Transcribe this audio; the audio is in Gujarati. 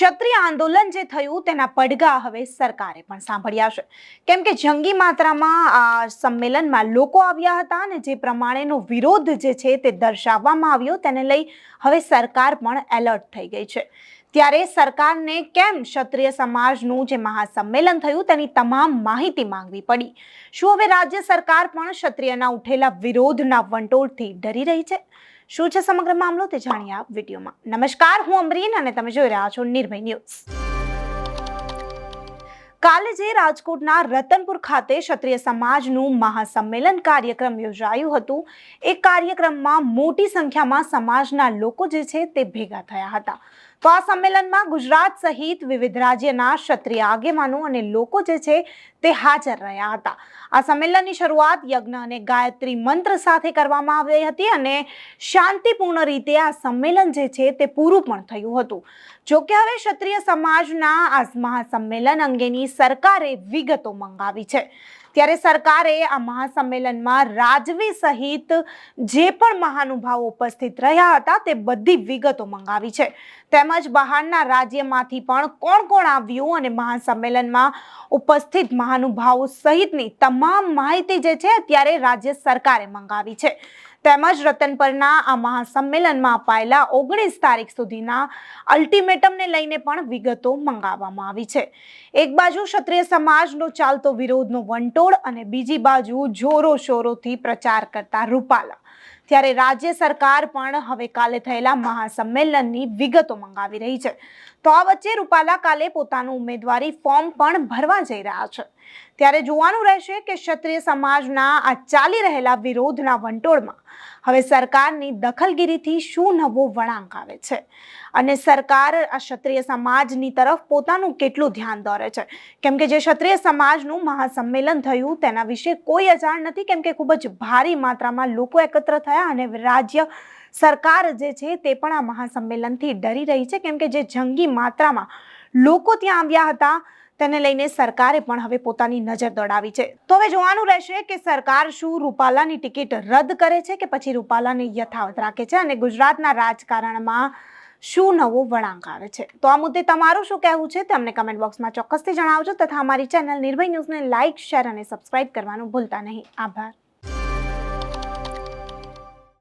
ક્ષત્રિય આંદોલન જે થયું તેના પડઘા હવે સરકારે પણ સાંભળ્યા છે. કેમ કે જંગી માત્રામાં આ સંમેલનમાં લોકો આવ્યા હતા અને જે પ્રમાણેનો વિરોધ જે છે તે દર્શાવવામાં આવ્યો તેને લઈ હવે સરકાર પણ એલર્ટ થઈ ગઈ છે. ત્યારે સરકારને કેમ ક્ષત્રિય સમાજનું જે મહાસંમેલન થયું તેની તમામ માહિતી માંગવી પડી. શું હવે રાજ્ય સરકાર પણ ક્ષત્રિયના ઉઠેલા વિરોધના વંટોળથી ડરી રહી છે? શું છે સમગ્ર મામલો તે જાણીએ આ વિડીયોમાં. નમસ્કાર, હું અમરીન અને તમે જોઈ રહ્યા છો નિર્ભય ન્યૂઝ. કાલે જે રાજકોટના રતનપુર ખાતે ક્ષત્રિય સમાજનું મહાસંમેલન કાર્યક્રમ યોજાયું હતું, એ કાર્યક્રમમાં મોટી સંખ્યામાં સમાજના લોકો જે છે તે ભેગા થયા હતા. તો આ સંમેલનમાં ગુજરાત સહિત વિવિધ રાજ્યના ક્ષત્રિય આગેવાનો અને લોકો જે છે તે હાજર રહ્યા હતા. આ સંમેલનની શરૂઆત યજ્ઞ અને ગાયત્રી મંત્ર સાથે કરવામાં આવી હતી અને શાંતિપૂર્ણ રીતે આ સંમેલન જે છે તે પૂરું પણ થયું હતું. જોકે હવે ક્ષત્રિય સમાજના આ મહાસંમેલન અંગેની સરકારે વિગતો મંગાવી છે. ત્યારે સરકારે આ મહાસંમેલનમાં રાજવી સહિત જે પણ મહાનુભાવો ઉપસ્થિત રહ્યા હતા તે બધી વિગતો મંગાવી છે. તેમજ બહારના રાજ્યમાંથી પણ કોણ કોણ આવ્યું અને મહાસંમેલનમાં ઉપસ્થિત મહાનુભાવો સહિતની તમામ માહિતી જે છે અત્યારે રાજ્ય સરકારે મંગાવી છે. તેમજ રતનપરના આ મહાસંમેલનમાં અપાયેલા ઓગણીસ તારીખ સુધીના અલ્ટિમેટમને લઈને પણ વિગતો મંગાવવામાં આવી છે. એક બાજુ ક્ષત્રિય સમાજનો ચાલતો વિરોધનો વંટોળ અને બીજી બાજુ જોરો શોરોથી પ્રચાર કરતા રૂપાલા. ત્યારે રાજ્ય સરકાર પણ હવે કાલે થયેલા મહાસંમેલનની વિગતો મંગાવી રહી છે. તો આ વચ્ચે રૂપાલા કાલે પોતાનું ઉમેદવારી ફોર્મ પણ ભરવા જઈ રહ્યા છે. ત્યારે જોવાનું રહેશે કે ક્ષત્રિય સમાજના આ ચાલી રહેલા વિરોધના વંટોળમાં હવે સરકારની દખલગીરીથી શું નવો વળાંક આવે છે? અને સરકાર આ ક્ષત્રિય સમાજની તરફ પોતાનું કેટલું ધ્યાન દોરે છે? કેમ કે જે ક્ષત્રિય સમાજનું મહાસંમેલન થયું તેના વિશે કોઈ અજાણ નથી, કેમ કે ખૂબ જ ભારી માત્રામાં લોકો એકત્ર થયા અને રાજ્ય સરકાર જે છે તે પણ આ મહાસંમેલનથી ડરી રહી છે, કેમ કે જે જંગી માત્રામાં લોકો ત્યાં આવ્યા હતા તેને લઈને સરકારે પણ હવે પોતાની નજર દોડાવી છે. તો હવે જોવાનું રહેશે કે સરકાર શું રૂપાલાની ટિકિટ રદ કરે છે કે પછી રૂપાલાને યથાવત રાખે છે અને ગુજરાતના રાજકારણમાં શું નવો વળાંક આવે છે. તો આ મુદ્દે તમારું શું કહેવું છે તે અમને કમેન્ટ બોક્સમાં ચોક્કસથી જણાવજો તથા અમારી ચેનલ નિર્ભય ન્યૂઝને લાઇક શેર અને સબસ્ક્રાઇબ કરવાનું ભૂલતા નહીં. આભાર.